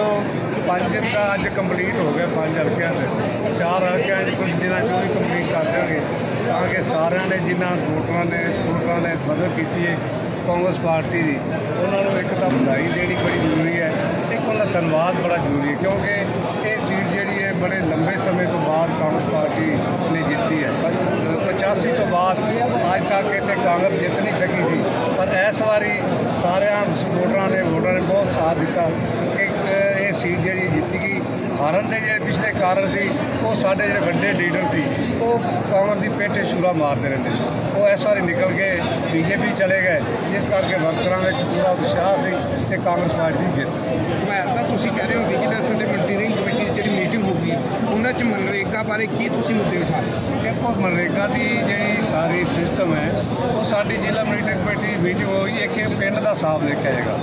ਵਿੱਚੋਂ ਪੰਜ ਤਾਂ ਅੱਜ ਕੰਪਲੀਟ ਹੋ ਗਏ, ਪੰਜ ਹਲਕਿਆਂ ਦੇ। ਚਾਰ ਹਲਕਿਆਂ 'ਚ ਕੁਝ ਦਿਨਾਂ 'ਚ ਵੀ ਕੰਪਲੀਟ ਕਰ ਦਿਆਂਗੇ। ਤਾਂ ਕਿ ਸਾਰਿਆਂ ਨੇ ਜਿਨ੍ਹਾਂ ਵੋਟਰਾਂ ਨੇ ਸਪੋਰਟਰਾਂ ਨੇ ਮਦਦ ਕੀਤੀ ਹੈ ਕਾਂਗਰਸ ਪਾਰਟੀ ਦੀ, ਉਹਨਾਂ ਨੂੰ ਇੱਕ ਤਾਂ ਵਧਾਈ ਦੇਣੀ ਬੜੀ ਜ਼ਰੂਰੀ ਹੈ। ਉਹਨਾਂ ਦਾ ਧੰਨਵਾਦ ਬੜਾ ਜ਼ਰੂਰੀ ਹੈ, ਕਿਉਂਕਿ ਇਹ ਸੀਟ ਜਿਹੜੀ ਹੈ ਬੜੇ ਲੰਬੇ ਸਮੇਂ ਤੋਂ ਬਾਅਦ ਕਾਂਗਰਸ ਪਾਰਟੀ ਨੇ ਜਿੱਤੀ ਹੈ। 85 ਤੋਂ ਬਾਅਦ ਅੱਜ ਤੱਕ ਇੱਥੇ ਕਾਂਗਰਸ ਜਿੱਤ ਨਹੀਂ ਸਕੀ ਸੀ। ਪਰ ਇਸ ਵਾਰੀ ਸਾਰਿਆਂ ਵੋਟਰਾਂ ਨੇ ਵੋਟਰਾਂ ਨੇ ਬਹੁਤ ਸਾਥ ਦਿੱਤਾ ਕਿ ਇਹ ਸੀਟ ਜਿਹੜੀ ਜਿੱਤੀ ਗਈ। ਹਾਰਨ ਦੇ ਜਿਹੜੇ ਪਿਛਲੇ ਕਾਰਨ ਸੀ ਉਹ ਸਾਡੇ ਜਿਹੜੇ ਵੱਡੇ ਲੀਡਰ ਸੀ ਉਹ ਕਾਂਗਰਸ ਦੀ ਪੇਟੇ ਛੁਰਾ ਮਾਰਦੇ ਰਹਿੰਦੇ ਉਹ ਇਸ ਵਾਰੀ ਨਿਕਲ ਕੇ ਬੀਜੇਪੀ ਚਲੇ ਗਏ ਜਿਸ ਕਰਕੇ ਵਰਕਰਾਂ ਵਿੱਚ ਪੂਰਾ ਉਤਸ਼ਾਹ ਸੀ ਤੇ ਕਾਂਗਰਸ ਪਾਰਟੀ ਦੀ ਜਿੱਤ। ਮੈਂ ਐਸਾ ਤੁਸੀਂ ਕਹਿ ਰਹੇ ਹੋ ਵਿਜੀਲੈਂਸ ਅਤੇ ਮਲਟੀਰਿੰਗ ਕਮੇਟੀ ਦੀ ਜਿਹੜੀ ਮੀਟਿੰਗ ਹੋਊਗੀ ਉਹਨਾਂ 'ਚ ਮਨਰੇਗਾ ਬਾਰੇ ਕੀ ਤੁਸੀਂ ਮੁੱਦੇ ਉਠਾ ਰਹੇ ਦੇਖੋ ਮਨਰੇਗਾ ਦੀ ਜਿਹੜੀ ਸਾਰੀ ਸਿਸਟਮ ਹੈ ਉਹ ਸਾਡੀ ਜ਼ਿਲ੍ਹਾ ਮੀਟਿੰਗ ਕਮੇਟੀ ਦੀ ਮੀਟਿੰਗ ਹੋਈ ਹੈ ਕਿ ਪਿੰਡ ਦਾ ਹਿਸਾਬ ਦੇਖਿਆ ਜਾਏਗਾ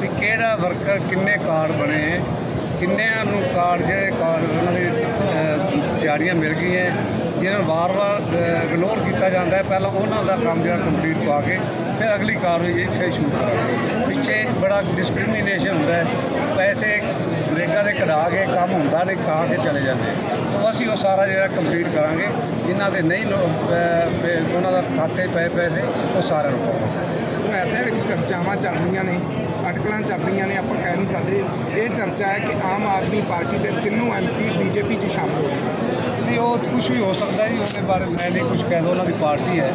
ਵੀ ਕਿਹੜਾ ਵਰਕਰ ਕਿੰਨੇ ਕਾਰਡ ਬਣੇ ਹੈ, ਕਿੰਨਿਆਂ ਨੂੰ ਕਾਰਡ ਜਿਹੜੇ ਕਾਰਡ ਉਹਨਾਂ ਦੇ ਅਹ, ਦਿਹਾੜੀਆਂ ਮਿਲ ਗਈਆਂ ਜਿਹਨਾਂ ਨੂੰ ਵਾਰ-ਵਾਰ ਇਗਨੋਰ ਕੀਤਾ ਜਾਂਦਾ ਹੈ। ਪਹਿਲਾਂ ਉਹਨਾਂ ਦਾ ਕੰਮ ਜਿਹੜਾ ਕੰਪਲੀਟ ਪਾ ਕੇ ਫਿਰ ਅਗਲੀ ਕਾਰਵਾਈ ਜਿਹੜੀ ਫਿਰ ਸ਼ੁਰੂ ਕਰਾਂਗੇ। ਪਿੱਛੇ ਬੜਾ ਡਿਸਕ੍ਰਿਮੀਨੇਸ਼ਨ ਹੁੰਦਾ ਹੈ। ਪੈਸੇ ਨਰੇਗਾ ਦੇ ਕਢਾ ਕੇ ਕੰਮ ਹੁੰਦਾ ਨਹੀਂ ਖਾ ਕੇ ਚਲੇ ਜਾਂਦੇ ਸੋ ਅਸੀਂ ਉਹ ਸਾਰਾ ਜਿਹੜਾ ਕੰਪਲੀਟ ਕਰਾਂਗੇ। ਜਿਨ੍ਹਾਂ ਦੇ ਨਹੀਂ ਉਹਨਾਂ ਦਾ ਖਾਤੇ ਪਏ ਪੈਸੇ ਉਹ ਸਾਰਿਆਂ ਨੂੰ ਪਾਵਾਂਗੇ। ਐਸੇ ਵਿੱਚ ਚਰਚਾਵਾਂ ਚੱਲ ਰਹੀਆਂ ਨੇ। ਅਟਕਲਾਂ ਚੱਲ ਰਹੀਆਂ ਨੇ ਆਪਾਂ ਕਹਿ ਨਹੀਂ ਸਕਦੇ। ਇਹ ਚਰਚਾ ਹੈ ਕਿ ਆਮ ਆਦਮੀ ਪਾਰਟੀ ਦੇ ਤਿੰਨੋਂ ਐਮਪੀ ਬੀਜੇਪੀ 'ਚ ਸ਼ਾਮਲ ਹੋ ਗਏ ਨਹੀਂ ਉਹ ਕੁਝ ਵੀ ਹੋ ਸਕਦਾ ਜੀ ਉਹਦੇ ਬਾਰੇ ਮੈਂ ਨਹੀਂ ਕੁਝ ਕਹਿ ਦੋ ਉਹਨਾਂ ਦੀ ਪਾਰਟੀ ਹੈ।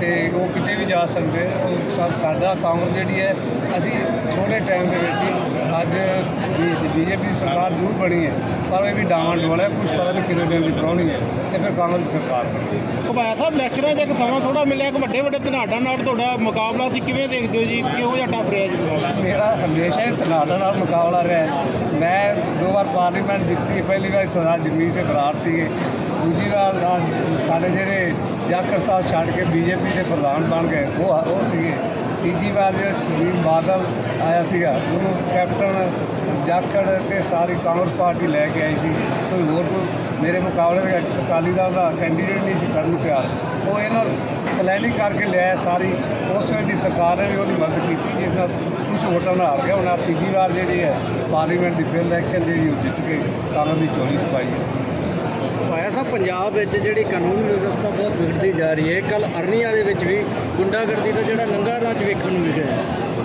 ਤੇ ਉਹ ਕਿਤੇ ਵੀ ਜਾ ਸਕਦੇ ਆ। ਉਹ ਸਾਡਾ ਕਾਂਗਰਸ ਜਿਹੜੀ ਹੈ ਅਸੀਂ ਥੋੜੇ ਟਾਈਮ ਦੇ ਵਿੱਚ ਹੀ ਅੱਜ ਬੀਜੇਪੀ ਦੀ ਸਰਕਾਰ ਜ਼ਰੂਰ ਬਣੀ ਹੈ। ਪਰ ਇਹ ਵੀ ਡਾਵਾਂ ਡੋਲ ਹੈ ਕੁਝ ਪਤਾ ਨਹੀਂ ਕਿੰਨੇ ਦਿਨ ਦੀ ਪ੍ਰਾਹੁਣੀ ਹੈ ਤੇ ਫਿਰ ਕਾਂਗਰਸ ਦੀ ਸਰਕਾਰ ਘਬਾਇਆ ਸਾਹਿਬ ਇਲੈਕਸ਼ਨਾਂ 'ਚ ਇੱਕ ਸਮਾਂ ਥੋੜਾ ਮਿਲਿਆ ਕਿ ਵੱਡੇ ਵੱਡੇ ਧਨਾਡਾਂ ਨਾਲ ਤੁਹਾਡਾ ਮੁਕਾਬਲਾ ਸੀ ਕਿਵੇਂ ਦੇਖਦੇ ਹੋ ਜੀ? ਕਿਹੋ ਜਿਹਾ ਟੱਪ ਰਿਹਾ ਜੀ? ਮੁਕਾਬਲਾ ਮੇਰਾ ਹਮੇਸ਼ਾ ਹੀ ਤਨਾਡਾ ਨਾਲ ਮੁਕਾਬਲਾ ਰਿਹਾ ਮੈਂ ਦੋ ਵਾਰ ਪਾਰਲੀਮੈਂਟ ਜਿੱਤੀ, ਪਹਿਲੀ ਵਾਰ ਸਰਦਾਰ ਜਗਮੀਤ ਸਿੰਘ ਬਰਾੜ ਸੀਗੇ। ਦੂਜੀ ਵਾਰ ਸਾਡੇ ਜਿਹੜੇ ਜਾਖੜ ਸਾਹਿਬ ਛੱਡ ਕੇ ਬੀਜੇਪੀ ਦੇ ਪ੍ਰਧਾਨ ਬਣ ਗਏ, ਉਹ ਉਹ ਸੀਗੇ। ਤੀਜੀ ਵਾਰ ਜਿਹੜਾ ਸੁਖਬੀਰ ਬਾਦਲ ਆਇਆ ਸੀਗਾ, ਉਹਨੂੰ ਕੈਪਟਨ ਜਾਖੜ ਤੇ ਸਾਰੀ ਕਾਂਗਰਸ ਪਾਰਟੀ ਲੈ ਕੇ ਆਈ ਸੀ। ਕੋਈ ਹੋਰ ਕੋਈ, ਮੇਰੇ ਮੁਕਾਬਲੇ ਦੇ ਅਕਾਲੀ ਦਲ ਦਾ ਕੈਂਡੀਡੇਟ ਨਹੀਂ ਸੀ ਕਰਨ ਨੂੰ ਤਿਆਰ। ਉਹ ਇਹਨਾਂ ਪਲੈਨਿੰਗ ਕਰਕੇ ਲਿਆ ਸਾਰੀ। ਉਸ ਵੇਲੇ ਦੀ ਸਰਕਾਰ ਨੇ ਵੀ ਉਹਦੀ ਮਦਦ ਕੀਤੀ, ਜਿਸ ਨਾਲ ਕੁਝ ਵੋਟਾਂ ਨਾਲ ਹਾਰ ਗਿਆ ਹੁਣ ਤੀਜੀ ਵਾਰ ਜਿਹੜੀ ਹੈ ਪਾਰਲੀਮੈਂਟ ਦੀ ਫਿਰ ਇਲੈਕਸ਼ਨ ਜਿਹੜੀ ਉਹ ਜਿੱਤ ਕੇ ਕਾਂਗਰਸ ਦੀ ਚੋਰੀ ਚ ਪਾਈ ਹੈ। ਭਾਇਆ ਸਾਹਿਬ ਪੰਜਾਬ ਵਿੱਚ ਜਿਹੜੀ ਕਾਨੂੰਨ ਵਿਵਸਥਾ ਬਹੁਤ ਵਿਗੜਦੀ ਜਾ ਰਹੀ ਹੈ ਕੱਲ ਅਰਨੀਆਂ ਦੇ ਵਿੱਚ ਵੀ ਗੁੰਡਾਗਰਦੀ ਦਾ ਜਿਹੜਾ ਨੰਗਾ ਨਾਚ ਵੇਖਣ ਨੂੰ ਵਿਖਿਆ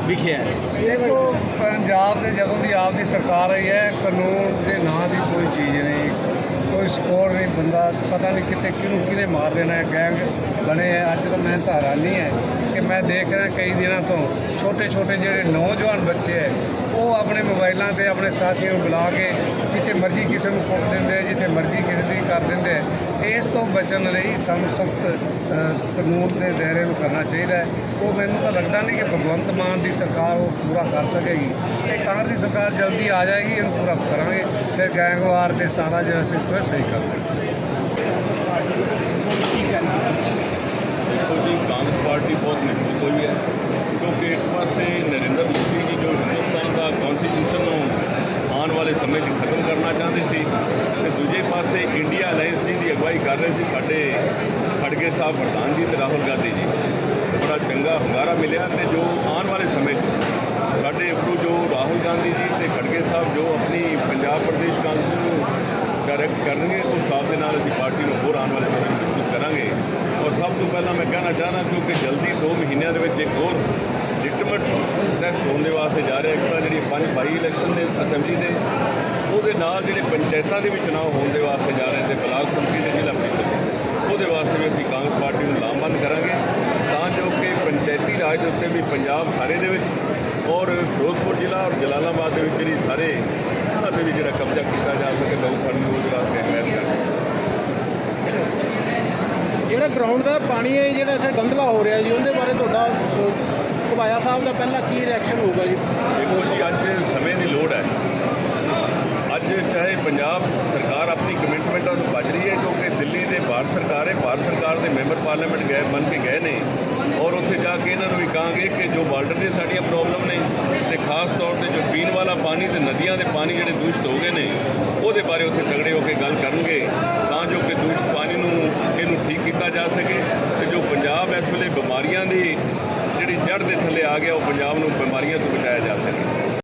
ਵਿਖਿਆ ਦੇਖੋ ਪੰਜਾਬ ਦੇ ਜਦੋਂ ਦੀ ਆਪ ਦੀ ਸਰਕਾਰ ਆਈ ਹੈ ਕਾਨੂੰਨ ਦੇ ਨਾਂ ਦੀ ਕੋਈ ਚੀਜ਼ ਨਹੀਂ ਕੋਈ ਸਪੋਰਟ ਨਹੀਂ, ਬੰਦਾ ਪਤਾ ਨਹੀਂ ਕਿਤੇ ਕਿਹਨੂੰ ਕਿਹਨੇ ਮਾਰ ਦੇਣਾ ਹੈ ਗੈਂਗ ਬਣੇ ਹੈ, ਅੱਜ ਤਾਂ ਮੈਂ ਤਾਂ ਹੈਰਾਨੀ ਹੈ ਕਿ ਮੈਂ ਦੇਖ ਰਿਹਾ ਕਈ ਦਿਨਾਂ ਤੋਂ ਛੋਟੇ ਛੋਟੇ ਜਿਹੜੇ ਨੌਜਵਾਨ ਬੱਚੇ ਹੈ ਉਹ ਆਪਣੇ ਮੋਬਾਈਲਾਂ ਤੇ ਆਪਣੇ ਸਾਥੀਆਂ ਨੂੰ ਬੁਲਾ ਕੇ ਜਿੱਥੇ ਮਰਜ਼ੀ ਕਿਸੇ ਨੂੰ ਕੁੱਟ ਦਿੰਦੇ ਜਿੱਥੇ ਮਰਜ਼ੀ ਕਿਸੇ ਦੀ ਕਰ ਦਿੰਦੇ ਆ, ਇਸ ਤੋਂ ਬਚਣ ਲਈ ਸਾਨੂੰ ਸਖਤ ਕਾਨੂੰਨ ਦੇ ਦਾਇਰੇ ਨੂੰ ਕਰਨਾ ਚਾਹੀਦਾ ਹੈ। ਉਹ ਮੈਨੂੰ ਤਾਂ ਲੱਗਦਾ ਨਹੀਂ ਕਿ ਭਗਵੰਤ ਮਾਨ ਦੀ ਸਰਕਾਰ ਉਹ ਪੂਰਾ ਕਰ ਸਕੇਗੀ। ਇਹ ਕਾਂਗਰਸ ਦੀ ਸਰਕਾਰ ਜਲਦੀ ਆ ਜਾਏਗੀ, ਇਹਨੂੰ ਪੂਰਾ ਕਰਾਂਗੇ, ਫਿਰ ਗੈਂਗਵਾਰ ਤੇ ਸਾਰਾ ਜਿਹੜਾ ਸਿਸਟਮ ਹੈ, ਸਹੀ ਕਰ ਦੇਵਾਂਗੇ ਦੇਖੋ ਜੀ ਕਾਂਗਰਸ ਪਾਰਟੀ ਬਹੁਤ ਮਜ਼ਬੂਤ ਹੋਈ ਹੈ ਕਿਉਂਕਿ ਇੱਕ ਪਾਸੇ ਨਰਿੰਦਰ ਮੋਦੀ ਜੀ ਜੋ ਹਿੰਦੁਸਤਾਨ ਦਾ ਕਨਸਟੀਟਿਊਸ਼ਨ ਨੂੰ ਆਉਣ ਵਾਲੇ ਸਮੇਂ 'ਚ ਖਤਮ ਕਰਨਾ ਚਾਹੁੰਦੇ ਸੀ ਤੇ ਦੂਜੇ ਪਾਸੇ ਇੰਡੀਆ ਅਲਾਈਅੰਸ ਜੀ ਦੀ ਅਗਵਾਈ ਕਰ ਰਹੇ ਸੀ ਸਾਡੇ ਖੜਗੇ ਸਾਹਿਬ ਪ੍ਰਧਾਨ ਜੀ ਤੇ ਰਾਹੁਲ ਗਾਂਧੀ ਜੀ, ਬੜਾ ਚੰਗਾ ਹੁੰਗਾਰਾ ਮਿਲਿਆ ਤੇ ਜੋ ਆਉਣ ਵਾਲੇ ਸਮੇਂ 'ਚ ਸਾਡੇ ਉੱਪਰੋਂ ਜੋ ਰਾਹੁਲ ਗਾਂਧੀ ਜੀ ਤੇ ਖੜਗੇ ਸਾਹਿਬ ਜੋ ਆਪਣੀ ਪੰਜਾਬ ਪ੍ਰਦੇਸ਼ ਕਾਂਗਰਸ ਨੂੰ ਡਾਇਰੈਕਟ ਕਰਨਗੇ ਉਸ ਹਿਸਾਬ ਦੇ ਨਾਲ ਅਸੀਂ ਪਾਰਟੀ ਨੂੰ ਹੋਰ ਆਉਣ ਵਾਲੇ ਸਮੇਂ ਵਿੱਚ ਕਰਾਂਗੇ। ਔਰ ਸਭ ਤੋਂ ਪਹਿਲਾਂ ਮੈਂ ਕਹਿਣਾ ਚਾਹਨਾ ਕਿਉਂਕਿ ਜਲਦੀ 2 ਮਹੀਨਿਆਂ ਦੇ ਵਿੱਚ ਇੱਕ ਹੋਰ ਲਿਟਮਟ ਟੈਸਟ ਹੋਣ ਦੇ ਵਾਸਤੇ ਜਾ ਰਿਹਾ ਇੱਕ ਤਾਂ ਜਿਹੜੀ ਪੰਜ ਬਾਈ ਇਲੈਕਸ਼ਨ ਦੇ ਅਸੈਂਬਲੀ ਦੇ, ਉਹਦੇ ਨਾਲ ਜਿਹੜੇ ਪੰਚਾਇਤਾਂ ਦੇ ਵੀ ਚੁਣਾਵ ਹੋਣ ਦੇ ਵਾਸਤੇ ਜਾ ਰਹੇ ਤੇ ਬਲਾਕ ਸੰਮਤੀ ਦੇ ਜ਼ਿਲ੍ਹਾ ਪ੍ਰੀਸ਼ਦ ਉਹਦੇ ਵਾਸਤੇ ਵੀ ਅਸੀਂ ਕਾਂਗਰਸ ਪਾਰਟੀ ਨੂੰ ਲਾਮਬੰਦ ਕਰਾਂਗੇ। ਤਾਂ ਜੋ ਕਿ ਪੰਚਾਇਤੀ ਰਾਜ ਦੇ ਉੱਤੇ ਵੀ ਪੰਜਾਬ ਸਾਰੇ ਦੇ ਵਿੱਚ ਔਰ ਫਿਰੋਜ਼ਪੁਰ ਜ਼ਿਲ੍ਹਾ ਔਰ ਜਲਾਲਾਬਾਦ ਦੇ ਵਿੱਚ ਜਿਹੜੀ ਸਾਰੇ ਉਹਨਾਂ ਤੇ ਵੀ ਜਿਹੜਾ ਕਬਜ਼ਾ ਕੀਤਾ ਜਾ ਸਕੇ, ਲੋਕ ਸਾਨੂੰ ਉਹਦੇ ਵਾਸਤੇ ਹਮਾਇਤ ਕਰਨ ਜਿਹੜਾ ਗਰਾਊਂਡ ਦਾ ਪਾਣੀ ਹੈ ਜਿਹੜਾ ਇੱਥੇ ਗੰਦਲਾ ਹੋ ਰਿਹਾ ਜੀ, ਉਹਦੇ ਬਾਰੇ ਤੁਹਾਡਾ ਘਬਾਇਆ ਸਾਹਿਬ ਦਾ ਪਹਿਲਾਂ ਕੀ ਰਿਐਕਸ਼ਨ ਹੋਊਗਾ ਜੀ? ਦੇਖੋ ਜੀ, ਅੱਜ ਸਮੇਂ ਦੀ ਲੋੜ ਹੈ। ਅੱਜ ਚਾਹੇ ਪੰਜਾਬ ਸਰਕਾਰ ਆਪਣੀ ਕਮਿਟਮੈਂਟਾਂ ਤੋਂ ਭੱਜ ਰਹੀ ਹੈ, ਕਿਉਂਕਿ ਦਿੱਲੀ ਦੇ ਭਾਰਤ ਸਰਕਾਰ ਹੈ ਭਾਰਤ ਸਰਕਾਰ ਦੇ ਮੈਂਬਰ ਪਾਰਲੀਮੈਂਟ ਗਏ ਬਣ ਕੇ ਗਏ ਨੇ। ਔਰ ਉੱਥੇ ਜਾ ਕੇ ਇਹਨਾਂ ਨੂੰ ਵੀ ਕਹਾਂਗੇ ਕਿ ਜੋ ਬਾਰਡਰ ਦੀ ਸਾਡੀਆਂ ਪ੍ਰੋਬਲਮ ਨੇ, ਤੇ ਖਾਸ ਤੌਰ ਤੇ ਜੋ ਪੀਣ ਵਾਲਾ ਪਾਣੀ ਤੇ ਨਦੀਆਂ ਦੇ ਪਾਣੀ ਜਿਹੜੇ ਦੂਸ਼ਿਤ ਹੋ ਗਏ ਨੇ, ਉਹਦੇ ਬਾਰੇ ਉੱਥੇ ਤਗੜੇ ਹੋ ਕੇ ਗੱਲ ਕਰਨਗੇ, ਤਾਂ ਜੋ ਕਿ ਦੂਸ਼ਿਤ ਪਾਣੀ ਨੂੰ, ਇਹਨੂੰ ਠੀਕ ਕੀਤਾ ਜਾ ਸਕੇ। ਤੇ ਜੋ ਪੰਜਾਬ ਇਸ ਵੇਲੇ ਬਿਮਾਰੀਆਂ ਦੀ ਜਿਹੜੀ ਜੜ ਦੇ ਥੱਲੇ ਆ ਗਿਆ ਉਹ ਪੰਜਾਬ ਨੂੰ ਬਿਮਾਰੀਆਂ ਤੋਂ ਬਚਾਇਆ ਜਾ ਸਕੇ।